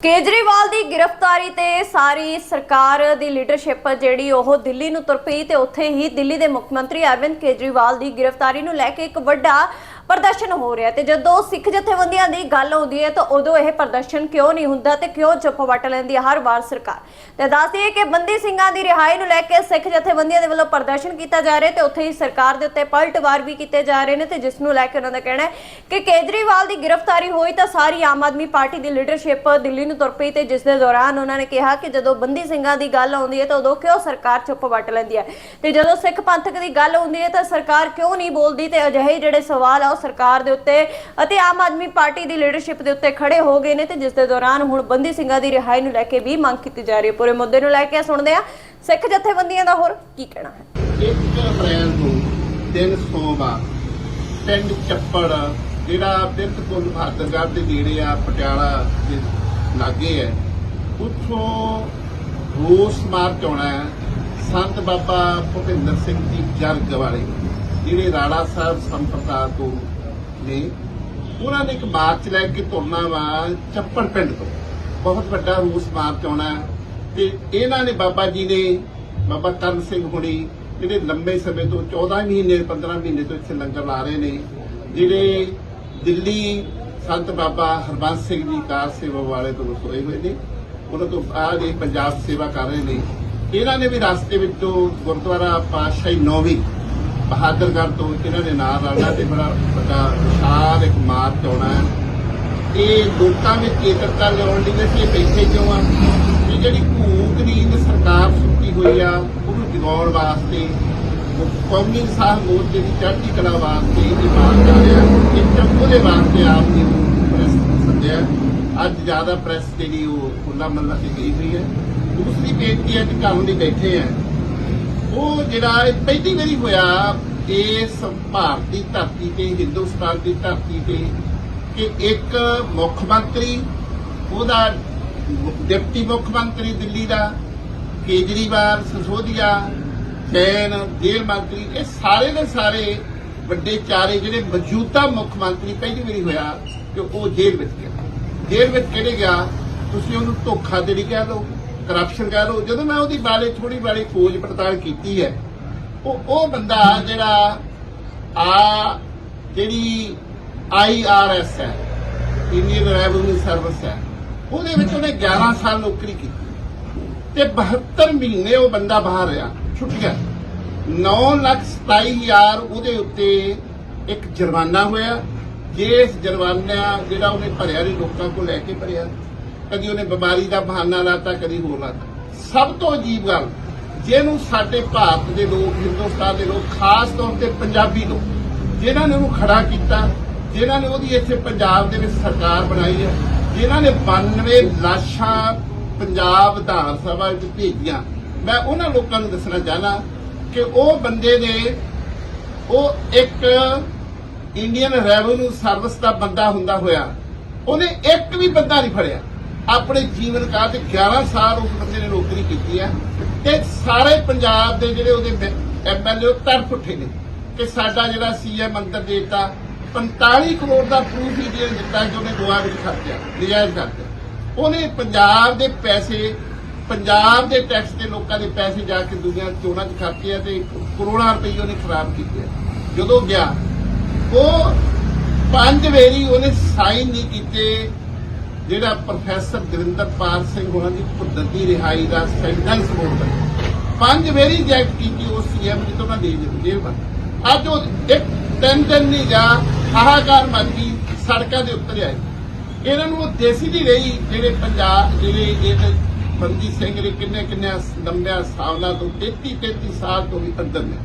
ਕੇਜਰੀਵਾਲ ਦੀ ਗ੍ਰਿਫਤਾਰੀ ਤੇ ਸਾਰੀ ਸਰਕਾਰ ਦੀ ਲੀਡਰਸ਼ਿਪ ਜਿਹੜੀ ਉਹ ਦਿੱਲੀ ਨੂੰ ਤੁਰ ਪਈ ਤੇ ਉੱਥੇ ਹੀ ਦਿੱਲੀ ਦੇ ਮੁੱਖ ਮੰਤਰੀ ਅਰਵਿੰਦ ਕੇਜਰੀਵਾਲ ਦੀ ਗ੍ਰਿਫਤਾਰੀ ਨੂੰ ਲੈ ਕੇ ਇੱਕ ਵੱਡਾ ਪ੍ਰਦਰਸ਼ਨ ਹੋ ਰਿਹਾ ਤੇ ਜਦੋਂ ਸਿੱਖ ਜਥੇਬੰਦੀਆਂ ਦੀ ਗੱਲ ਆਉਂਦੀ ਹੈ ਤਾਂ ਉਦੋਂ ਇਹ ਪ੍ਰਦਰਸ਼ਨ ਕਿਉਂ ਨਹੀਂ ਹੁੰਦਾ ਤੇ ਕਿਉਂ ਚੁੱਪ ਵੱਟ ਲੈਂਦੀ ਹੈ ਹਰ ਵਾਰ ਸਰਕਾਰ? ਤੇ ਦੱਸਦੀ ਹੈ ਕਿ ਬੰਦੀ ਸਿੰਘਾਂ ਦੀ ਰਿਹਾਈ ਨੂੰ ਲੈ ਕੇ ਸਿੱਖ ਜਥੇਬੰਦੀਆਂ ਦੇ ਵੱਲੋਂ ਪ੍ਰਦਰਸ਼ਨ ਕੀਤਾ ਜਾ ਰਿਹਾ ਤੇ ਉੱਥੇ ਹੀ ਸਰਕਾਰ ਦੇ ਉੱਤੇ ਪਲਟਵਾਰ ਵੀ ਕੀਤੇ ਜਾ ਰਹੇ ਨੇ ਤੇ ਜਿਸ ਨੂੰ ਲੈ ਕੇ ਉਹਨਾਂ ਦਾ ਕਹਿਣਾ ਹੈ ਕਿ ਕੇਜਰੀਵਾਲ ਦੀ ਗ੍ਰਿਫਤਾਰੀ ਹੋਈ ਤਾਂ ਸਾਰੀ ਆਮ ਆਦਮੀ ਪਾਰਟੀ ਦੀ ਲੀਡਰਸ਼ਿਪ ਦਿੱਲੀ ਨੂੰ ਤੁਰ ਪਈ ਤੇ ਜਿਸ ਦੇ ਦੌਰਾਨ ਉਹਨਾਂ ਨੇ ਕਿਹਾ ਕਿ ਜਦੋਂ ਬੰਦੀ ਸਿੰਘਾਂ ਦੀ ਗੱਲ ਆਉਂਦੀ ਹੈ ਤਾਂ ਉਦੋਂ ਕਿਉਂ ਸਰਕਾਰ ਚੁੱਪ ਵੱਟ ਲੈਂਦੀ ਹੈ? ਤੇ ਜਦੋਂ ਸਿੱਖ ਪੰਥਕ ਦੀ ਗੱਲ ਆਉਂਦੀ ਹੈ ਤਾਂ ਸਰਕਾਰ ਕਿਉਂ ਨਹੀਂ ਬੋਲਦੀ ਤੇ ਅਜਿਹੇ ਜਿਹੜੇ ਸਵਾਲ ਆ ਉਹ ਸਰਕਾਰ ਦੇ ਉੱਤੇ ਅਤੇ ਆਮ ਆਦਮੀ ਪਾਰਟੀ ਦੀ ਲੀਡਰਸ਼ਿਪ ਦੇ ਉੱਤੇ ਖੜੇ ਹੋ ਗਏ ਨੇ ਤੇ ਜਿਸ ਦੇ ਦੌਰਾਨ ਹੁਣ ਬੰਦੀ ਸਿੰਘਾਂ ਦੀ ਰਿਹਾਈ ਨੂੰ ਲੈ ਕੇ ਵੀ ਮੰਗ ਕੀਤੀ ਜਾ ਰਹੀ ਹੈ। ਪੂਰੇ ਮੁੱਦੇ ਨੂੰ ਲੈ ਕੇ ਸੁਣਦੇ ਆ ਸਿੱਖ ਜਥੇਬੰਦੀਆਂ ਦਾ ਹੋਰ ਕੀ ਕਹਿਣਾ ਹੈ। 1 ਅਪ੍ਰੈਲ ਨੂੰ ਦਿਨ ਸੋਮਵਾਰ ਪਿੰਡ ਚੱਪੜ, ਜਿਹੜਾ ਬਿਲਕੁਲ ਭਾਦਰਗੜ੍ਹ ਦੇ ਨੇੜੇ ਆ, ਪਟਿਆਲਾ ਦੇ ਲਾਗੇ ਹੈ, ਉੱਥੋਂ ਰੋਸ ਮਾਰਚ ਆਉਣਾ ਹੈ। ਸੰਤ ਬਾਬਾ ਭੁਪਿੰਦਰ ਸਿੰਘ ਜੀ ਜਰਗ ਵਾਲੇ ਜਿਹੜੇ ਰਾਣਾ ਸਾਹਿਬ ਸੰਪਰਦਾ ਤੋਂ ਨੇ, ਉਹਨਾਂ ਨੇ ਇੱਕ ਮਾਰਚ ਲੈ ਕੇ ਤੁਰਨਾ ਵਾ ਚੱਪੜ ਪਿੰਡ ਤੋਂ। ਬਹੁਤ ਵੱਡਾ ਰੂਸ ਮਾਰਚ ਆਉਣਾ। ਤੇ ਇਹਨਾਂ ਨੇ ਬਾਬਾ ਜੀ ਨੇ, ਬਾਬਾ ਕਰਨ ਸਿੰਘ ਹੁਣੀ, ਜਿਹੜੇ ਲੰਬੇ ਸਮੇਂ ਤੋਂ 14 ਮਹੀਨੇ 15 ਮਹੀਨੇ ਤੋਂ ਇੱਥੇ ਲੰਗਰ ਲਾ ਰਹੇ ਨੇ, ਜਿਹੜੇ ਦਿੱਲੀ ਸੰਤ ਬਾਬਾ ਹਰਬੰਸ ਸਿੰਘ ਜੀ ਕਾਰ ਸੇਵਾ ਵਾਲੇ ਤੋਂ ਵਸੋਏ ਹੋਏ ਨੇ, ਉਹਨਾਂ ਤੋਂ ਬਾਅਦ ਇਹ ਪੰਜਾਬ ਸੇਵਾ ਕਰ ਰਹੇ ਨੇ। ਇਹਨਾਂ ਨੇ ਵੀ ਰਸਤੇ ਵਿੱਚੋਂ ਗੁਰਦੁਆਰਾ ਪਾਤਸ਼ਾਹੀ ਨੌਵੀਂ ਬਹਾਦਰਗੜ੍ਹ ਤੋਂ ਇਹਨਾਂ ਦੇ ਨਾਲ ਰਲਣਾ ਤੇ ਬੜਾ ਵੱਡਾ ਵਿਸ਼ਾਲ ਇੱਕ ਮਾਰਚ ਆਉਣਾ ਹੈ। ਇਹ ਲੋਕਾਂ ਵਿੱਚ ਚੇਤਨਤਾ ਲਿਆਉਣ ਲਈ ਅਸੀਂ ਇਹ ਬੈਠੇ ਕਿਉਂ ਆ? ਕਿ ਜਿਹੜੀ ਭੂਖ ਇੱਕ ਸਰਕਾਰ ਸੁੱਤੀ ਹੋਈ ਆ, ਉਹਨੂੰ ਜਗਾਉਣ ਵਾਸਤੇ ਕੌਮੀ ਸਾਹ ਮੋਰਚੇ ਦੀ ਚੜ੍ਹਦੀ ਕਲਾ ਵਾਸਤੇ ਇਹ ਮਾਰਚ ਆ ਰਿਹਾ ਇਹ ਚੱਪੋ ਦੇ ਵਾਸਤੇ ਆਪ ਜੀ ਨੂੰ ਪ੍ਰੈਸ ਸੱਦਿਆ ਅੱਜ ਜ਼ਿਆਦਾ ਪ੍ਰੈਸ ਜਿਹੜੀ ਉਹ ਖੁੱਲਾ ਮੱਲਾ ਤੇ ਗਈ ਹੋਈ ਹੈ। ਦੂਸਰੀ ਬੇਨਤੀ ਅੱਜ ਕਿ ਘਰ ਲਈ ਬੈਠੇ ਆ ਉਹ ਜਿਹੜਾ ਇਹ ਪਹਿਲੀ ਵਾਰੀ ਹੋਇਆ ਇਸ ਭਾਰਤ ਦੀ ਧਰਤੀ ਤੇ, ਹਿੰਦੁਸਤਾਨ ਦੀ ਧਰਤੀ ਤੇ ਕਿ ਇੱਕ ਮੁੱਖ ਮੰਤਰੀ, ਉਹਦਾ ਡਿਪਟੀ ਮੁੱਖ ਮੰਤਰੀ ਦਿੱਲੀ ਦਾ, ਕੇਜਰੀਵਾਲ, ਸਸੋਦੀਆ ਜੈਨ ਜੇਲ੍ਹ ਮੰਤਰੀ, ਇਹ ਸਾਰੇ ਦੇ ਸਾਰੇ ਵੱਡੇ ਚਾਰੇ ਜਿਹੜੇ ਮੌਜੂਦਾ ਮੁੱਖ ਮੰਤਰੀ ਪਹਿਲੀ ਵਾਰੀ ਹੋਇਆ ਕਿ ਉਹ ਜੇਲ੍ਹ ਵਿੱਚ ਗਿਆ। ਜੇਲ੍ਹ ਵਿੱਚ ਕਿਹੜੇ ਗਿਆ? ਤੁਸੀਂ ਉਹਨੂੰ ਧੋਖਾ ਧੋਖਾਧੜੀ ਕਹਿ ਲਓ ਕਰਪਸ਼ਨ ਕਹਿ ਲਓ, ਜਦੋਂ ਮੈਂ ਉਹਦੀ ਬਾਰੇ ਥੋੜੀ ਬਾਰੇ ਖੋਜ ਪੜਤਾਲ ਕੀਤੀ ਹੈ, ਉਹ ਉਹ ਬੰਦਾ ਜਿਹੜਾ ਆ ਜਿਹੜੀ ਆਈਆਰਐਸ ਹੈ, ਇੰਡੀਅਨ ਰੈਵਨਿਊ ਸਰਵਿਸ ਹੈ, ਉਹਦੇ ਵਿੱਚ ਉਹਨੇ 11 ਸਾਲ ਨੌਕਰੀ ਕੀਤੀ। ਤੇ 72 ਮਹੀਨੇ ਉਹ ਬੰਦਾ ਬਾਹਰ ਰਿਹਾ ਛੁੱਟੀਆਂ ਗਿਆ। 9 ਲੱਖ 27 ਹਜ਼ਾਰ ਉਹਦੇ ਉੱਤੇ ਇੱਕ ਜੁਰਮਾਨਾ ਹੋਇਆ ਜਿਸ ਜੁਰਮਾਨਾ ਜਿਹੜਾ ਉਹਨੇ ਭਰਿਆ ਨਹੀਂ, ਲੋਕਾਂ ਕੋਲ ਲੈ ਕੇ ਭਰਿਆ ਕਦੀ ਉਹਨੇ ਬਿਮਾਰੀ ਦਾ ਬਹਾਨਾ ਲਾਤਾ, ਕਦੀ ਹੋਰ ਲਾਤਾ। ਸਭ ਤੋਂ ਅਜੀਬ ਗੱਲ, ਜਿਹਨੂੰ ਸਾਡੇ ਭਾਰਤ ਦੇ ਲੋਕ, ਹਿੰਦੁਸਤਾਨ ਦੇ ਲੋਕ ਖਾਸ ਤੌਰ ਤੇ ਪੰਜਾਬੀ ਲੋਕ ਜਿਨ੍ਹਾਂ ਨੇ ਉਹਨੂੰ ਖੜਾ ਕੀਤਾ ਜਿਨ੍ਹਾਂ ਨੇ ਉਹਦੀ ਇੱਥੇ ਪੰਜਾਬ ਦੇ ਵਿੱਚ ਸਰਕਾਰ ਬਣਾਈ ਹੈ ਜਿਨ੍ਹਾਂ ਨੇ 92 ਲਾਸ਼ਾਂ ਪੰਜਾਬ ਵਿਧਾਨ ਸਭਾ ਵਿੱਚ ਭੇਜੀਆਂ। ਮੈਂ ਉਹਨਾਂ ਲੋਕਾਂ ਨੂੰ ਦੱਸਣਾ ਚਾਹਨਾ ਕਿ ਉਹ ਬੰਦੇ ਨੇ, ਉਹ ਇੱਕ ਇੰਡੀਅਨ ਰੈਵਨਿਊ ਸਰਵਿਸ ਦਾ ਬੰਦਾ ਹੁੰਦਾ ਹੋਇਆ, ਉਹਨੇ ਇੱਕ ਵੀ ਬੰਦਾ ਨਹੀਂ ਫੜਿਆ। ਆਪਣੇ ਜੀਵਨ ਕਾਲ ਤੇ 11 ਸਾਲ ਉਸ ਬੰਦੇ ਨੇ ਨੌਕਰੀ ਕੀਤੀ ਹੈ ਤੇ ਸਾਰੇ ਪੰਜਾਬ ਦੇ ਜਿਹੜੇ ਉਹਦੇ ਐਮਐਲਏ ਤਰਫ ਉੱਠੇ ਨੇ। ਕਿ ਸਾਡਾ ਜਿਹੜਾ ਸੀਐਮ ਅੰਦਰ ਦੇਤਾ 45 ਕਰੋੜ ਦਾ ਪ੍ਰੂਫ ਹੀ ਦੇ ਦਿੱਤਾ ਜੋ ਉਹਨੇ ਗੋਆ ਵਿੱਚ ਖਰਚਿਆ ਨਜਾਇਜ਼ ਖਰਚਿਆ ਉਹਨੇ ਪੰਜਾਬ ਦੇ ਪੈਸੇ, ਪੰਜਾਬ ਦੇ ਟੈਕਸ ਦੇ ਲੋਕਾਂ ਦੇ ਪੈਸੇ ਜਾ ਕੇ ਦੁਨੀਆ ਚੋਣਾਂ 'ਚ ਖਰਚੇ ਆ ਤੇ ਕਰੋੜਾਂ ਰੁਪਏ ਉਹਨੇ ਖਰਾਬ ਕੀਤੇ ਜਦੋਂ ਗਿਆ, ਉਹ ਪੰਜ ਵੇਰੀ ਉਹਨੇ ਸਾਈਨ ਨਹੀਂ ਕੀਤੇ ਜਿਹੜਾ ਪ੍ਰੋਫੈਸਰ ਗੁਰਿੰਦਰਪਾਲ ਸਿੰਘ ਹੋਣਾ ਦੀ ਕੁਦਰਤੀ ਰਿਹਾਈ ਦਾ ਸੈਂਟੈਂਸ ਬੋਲਦਾ ਪੰਜ ਵੇਰੀ ਜੈਕਟ ਕੀਤੀ ਉਹ ਸੀਐਮ ਜਿੱਤੋਂ ਨਾ ਦੇ ਜੇਲ੍ਹ ਅੱਜ ਉਹ ਇੱਕ ਤਿੰਨ ਦਿਨ ਨਹੀਂ ਜਾ ਹਾਹਾਕਾਰ ਮਚ ਗਈ, ਸੜਕਾਂ ਦੇ ਉੱਤਰ ਆਏ। ਇਹਨਾਂ ਨੂੰ ਉਹ ਦੇਸੀ ਦੀ ਰਹੀ, ਜਿਹੜੇ ਪੰਜਾਬ ਜਿਹੜੇ ਇਹ ਬੰਦੀ ਸਿੰਘ ਨੇ ਕਿੰਨੇ ਕਿੰਨੇ ਲੰਬਿਆ ਸਾਲਾਂ ਤੋਂ 33 33 ਸਾਲ ਤੋਂ ਵੀ ਅੰਦਰ ਨੇ।